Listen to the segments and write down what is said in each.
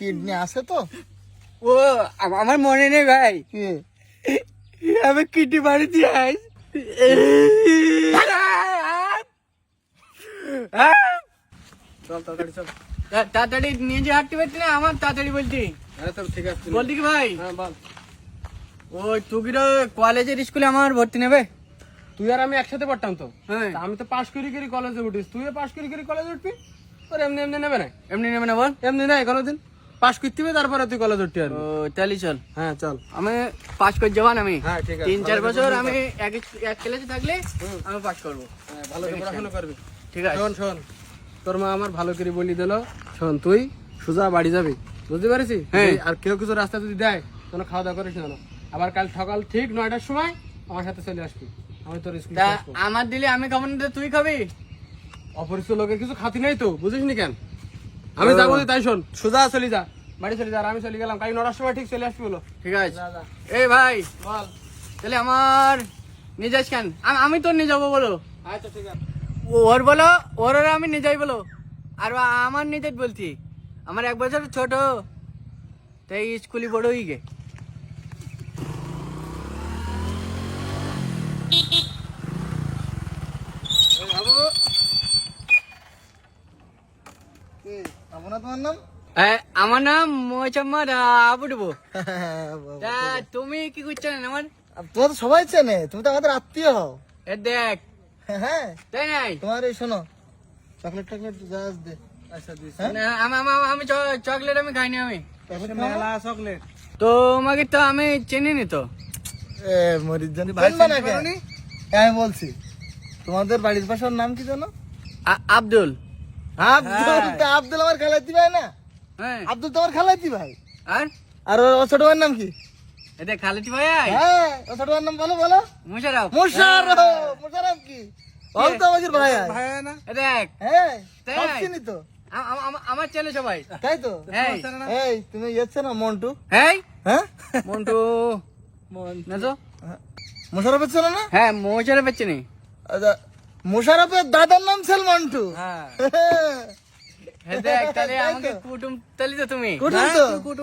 Kidney আছে তো? ও আমার মনে নেই ভাই। আমি কিডনি বাড়ি দিয়ে চল তাড়াতাড়ি চল। তাড়াতাড়ি নিজে হাঁটতে পারছি না? আমার তাড়াতাড়ি বলছি তো ঠিক আছে। বলছি কি ভাই? হ্যাঁ বল। ওই তুই কলেজের স্কুলে আমার ভর্তি নেবে? তুই আর আমি একসাথে পড়তাম তো। হ্যাঁ। আমি তো পাশ করি করি কলেজে উঠিস। তুইও পাশ করি করি কলেজে উঠবি? তোর এমনি এমনি নেবে না? এমনি নেবে না বল। এমনি নাই কোনোদিন পাশ করতে হবে তারপরে তুই কলেজ উঠতে পারবি তাহলে চল। হ্যাঁ চল। আমি পাস করে যাবান আমি? হ্যাঁ ঠিক আছে। তিন চার বছর আমি এক এক ক্লাসে থাকলে আমি পাস করব। হ্যাঁ, ভালো করে পড়াশোনা করবি। ঠিক আছে। শোন শোন। তোর মা আমার ভালো করে বলি দিল। শোন তুই সোজা বাড়ি যাবি। বুঝতে পারিস হ্যাঁ। আর কেউ কিছু রাস্তা যদি দেয় কোনো খাওয়া দাওয়া করিস না আবার কাল সকাল ঠিক নয়টার সময় আমার সাথে চলে আসবি। আমি তোর স্কুল আমার দিলে আমি খাব না তুই খাবি? অপরিচিত লোকের কিছু খাতি নাই তো বুঝিস নি কেন? আমি। যাব তাই শোন। সোজা চলি যা বাড়ি চলি যা আমি চলে গেলাম। কালি নটার সময় ঠিক চলে আসবি বলো। ঠিক আছে। এই ভাই বল। তাহলে আমার নিয়ে যাস কেন? আমি তোর নিয়ে যাব বলো। আচ্ছা ঠিক আছে। ওর বলো ওর ওর আমি নিয়ে যাই বলো। আর আমার নিজের বলছি। আমার এক বছর ছোট তাই স্কুলে বড় হয়ে গে কি আবু না তোমার নাম? আমার নাম মোচাম্মদ আবু ডুবো তা তুমি কি করছ না আমার তোমার তো সবাই চেনে তুমি তো আমাদের আত্মীয় হও। এ দেখ। হ্যাঁ তাই নাই? তোমার এই শোনো চকলেট টকলেট যা দে। আচ্ছা আমি চকলেট আমি খাইনি আমি। মেলা চকলেট তো আমাকে তো আমি চিনি নি তো। এ মরিদ জানি ভাই আমি বলছি তোমাদের বাড়ির পাশের নাম কি জানো আ- আব্দুল। আব্দুল তা আব্দুল আমার খালাইতি ভাই না? হ্যাঁ। আব্দুল তোমার খালাইতি ভাই। আর? আর ওর ছোট ভাইয়ের নাম কি? এটা খালিটি ভাই হ্যাঁ ওর ছোট ভাইয়ের নাম বলো বলো। মুশারফ। মুশারফ মুশারফ কি? তো আমাদের ভাই ভাই না? দেখ হ্যাঁ সব চিনি তো। আমার ছেলে সবাই। তাই তো? এই। তুমি না মন্টু। হ্যাঁ হ্যাঁ? মন্টু। না তো মুশারফের ছিল না? হ্যাঁ মুশারফের চিনি আচ্ছা, মুশারফের দাদার নাম ছিল মন্টু। হ্যাঁ। হ্যাঁ?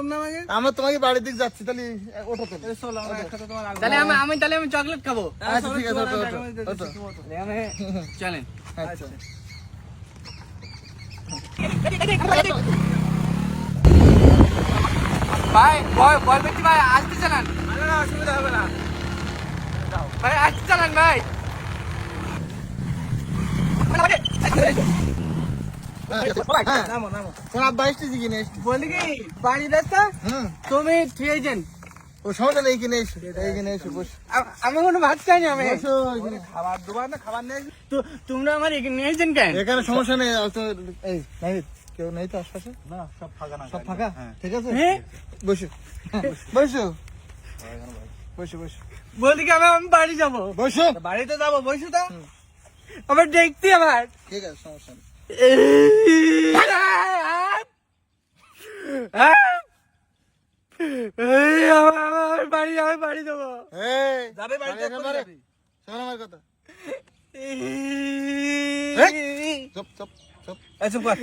না আমরা তোমাকে বাড়ির দিক যাচ্ছি তাহলে ওঠো তাহলে তাহলে আমি আমি তাহলে আমি চকলেট খাব। আচ্ছা ঠিক আছে চলেন। আচ্ছা। ভাই ভয় ভয় পেয়েছি ভাই আসতে চালান। অসুবিধা হবে না। ভাই আসতে চালান ভাই হ্যাঁ তোর আব্বা এসেছি কিনে এসছি বলি কি বাড়ি রাস্তা হুম তুমি নেই কিনে এসো এইখানে এসো বস আমি কোনো ভাত খাইনি আমি খাবার দোবার না খাবার নেই তোমরা আমার নিয়েছেন কেন এখানে সমস্যা নেই আর তো এই নাহিদ কেউ নেই তো আশপাশে না সব ফাঁকা না সব ফাঁকা ঠিক আছে বসো বসো বসো বসো বলি কি আমি আমি বাড়ি যাব। বসো। বাড়িতে যাব বসু তো। আবার দেখতে আবার। ঠিক আছে সমস্যা নেই। আমার- বাড়ি আমি বাড়ি যাবে। শোন আমার কথা। এই, চুপ চুপ চুপ।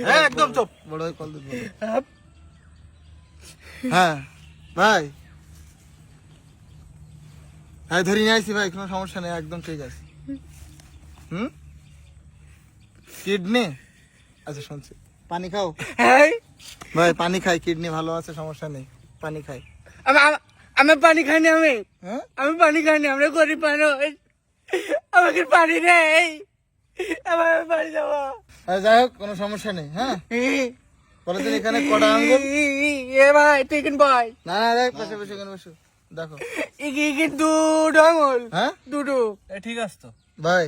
হ্যাঁ, একদম চুপ। বড় কল দিবি। হ্যাঁ ভাই। হ্যাঁ ধরে নিয়ে আসছি ভাই কোনো সমস্যা নেই একদম ঠিক আছে। হুম? কিডনি? আচ্ছা শুনছি। পানি খাও। হ্যাঁ ভাই পানি খাই কিডনি ভালো আছে সমস্যা নেই। পানি খাই। আমি পানি খাইনি আমি। হ্যাঁ? আমি পানি খাইনি আমরা গরিব মানুষ। আমাকে পানি নেই আমার বাড়ি যাব আর যাই হোক কোনো সমস্যা নেই হ্যাঁ? বলেছেন এখানে কটা আঙ্গুল? এ ভাই তুই কিন ভাই না না দেখ বসে বসো দেখো। দুটো আঙুল হ্যাঁ? দুটো। ঠিক আছে তো। ভাই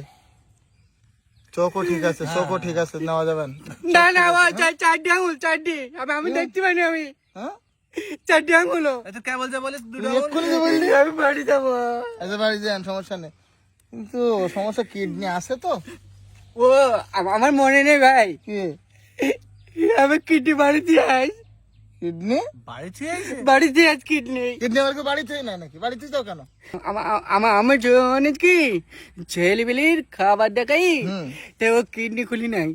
চোখও ঠিক আছে চোখও ঠিক আছে নেওয়া যাবেন না। না ও চার চারটে আঙুল চারটে আমি আমি দেখতে পাইনি আমি। হ্যাঁ? দি আঙুল তো কে বলছে বলে আমি বাড়ি যাব। আচ্ছা বাড়ি যান সমস্যা নেই। কিন্তু সমস্যা কিডনি আছে তো? ও আমার মনে নেই ভাই। কি? আমি কিডনি বাড়ি দিয়ে আস কিডনি? বাড়ি থেকে বাড়িতে আজ কিডনি। কিডনি আমার কি বাড়িতেই না নাকি? বাড়িতে যাও কেন? আমার আমার জন্য কি ছেলে বেলির খাবার দেখাই। তো ও কিডনি খুলি নাই।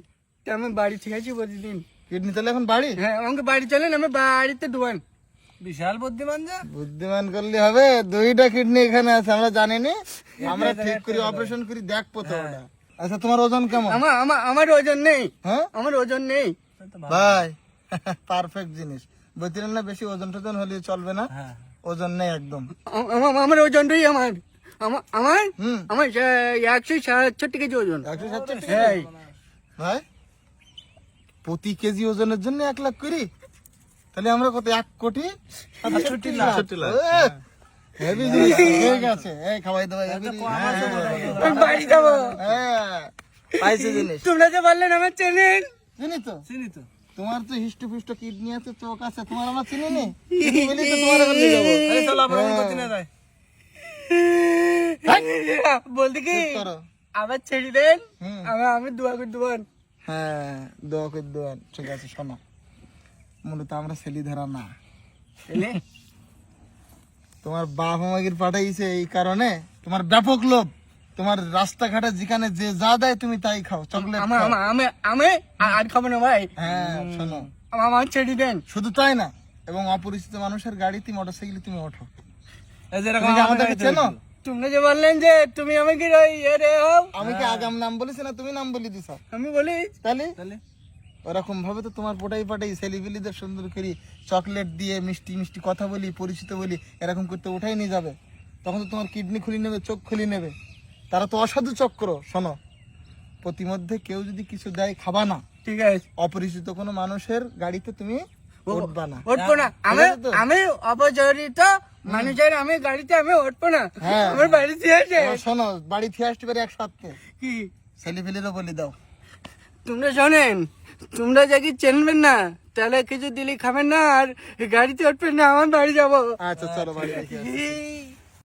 তো আমি বাড়ি থেকে আছি প্রতিদিন। কিডনি তাহলে এখন বাড়ি? হ্যাঁ আমাকে বাড়ি চলেন আমি বাড়িতে ডুবান বিশাল বুদ্ধিমান যা। বুদ্ধিমান করলে হবে দুইটা কিডনি এখানে আছে আমরা জানি নি আমরা ঠিক করি অপারেশন করি দেখব তো আচ্ছা তোমার ওজন কেমন? আমার আমার ওজন নেই। হ্যাঁ? আমার ওজন নেই। ভাই পারফেক্ট জিনিস। বলছিলেন না বেশি ওজন টোজন হলে চলবে না। হ্যাঁ। ওজন নেই একদম। আমার ওজনটাই আমার। আমার? আমার একশো সাতষট্টি কেজি ওজন। একশো সাতষট্টি ভাই প্রতি কেজি ওজনের জন্য এক লাখ করি তাহলে আমরা কত এক কোটি? সাতষট্টি লাখ। হেভি জিনিস। গেছে এই খাওয়াই দাওয়াই heavy জিনিস। আমি বাড়ি যাব। হ্যাঁ, পাইছে জিনিস। তোমরা যে বললেন আমার চেনেন চিনি তো? চিনি তো। তোমার তো হিষ্ট ফিষ্ট কিডনি আছে চোখ আছে তোমার আমার চিনি নি তো তোমার আরে চলো বলতে কি? আবার ছেড়ে দেন। আমি আমি দোয়া করে দেবেন হ্যাঁ দোয়া করে দোয়া। ঠিক আছে শোনো। মূলত আমরা ছেলি ধরা না। তোমার বাপ আমাকে পাঠাইছে এই কারণে তোমার ব্যাপক লোভ। তোমার রাস্তাঘাটে যেখানে যে যা দেয় তুমি তাই খাও চকলেট আমি আমি আর খাব না ভাই। হ্যাঁ শোনো। আমার ছেড়ে দেন। শুধু তাই না এবং অপরিচিত মানুষের গাড়িতে মোটরসাইকেলে তুমি ওঠো। যেরকম আমাদেরকে চেনো? তোমরা যে বললেন যে তুমি আমাকে ওই ইয়ে রে হও? আমি কি আগাম নাম বলেছি না তুমি নাম বলে দিছ? আমি বলি। তাহলে? তাহলে? ওরকম ভাবে তো তোমার পোটাই পাটাই ছেলেপিলিদের সুন্দর করি চকলেট দিয়ে মিষ্টি মিষ্টি কথা বলি পরিচিত বলি এরকম করতে ওঠাই নিয়ে যাবে। তখন তো তোমার কিডনি খুলি নেবে চোখ খুলি নেবে। তারা তো অসাধু চক্র শোনো। প্রতিমধ্যে কেউ যদি কিছু দেয় খাবা না ঠিক আছে। অপরিচিত কোনো মানুষের গাড়িতে তুমি উঠবা না। উঠবো না। আমি আছে তো? আমি অপচরিত মানুষের আমি গাড়িতে আমি উঠবো না। হ্যাঁ। আমার বাড়িতে আছে এবার শোনো বাড়ি থেকে আসতে পারি এক সপ্তাহে। কি? ছেলেপিলিরও বলে দাও। তোমরা শোনেন তোমরা যাকে চেনবেন না তাহলে কিছু দিলে খাবেন না আর গাড়িতে উঠবেন না আমার বাড়ি যাব। আচ্ছা চলো বাড়ি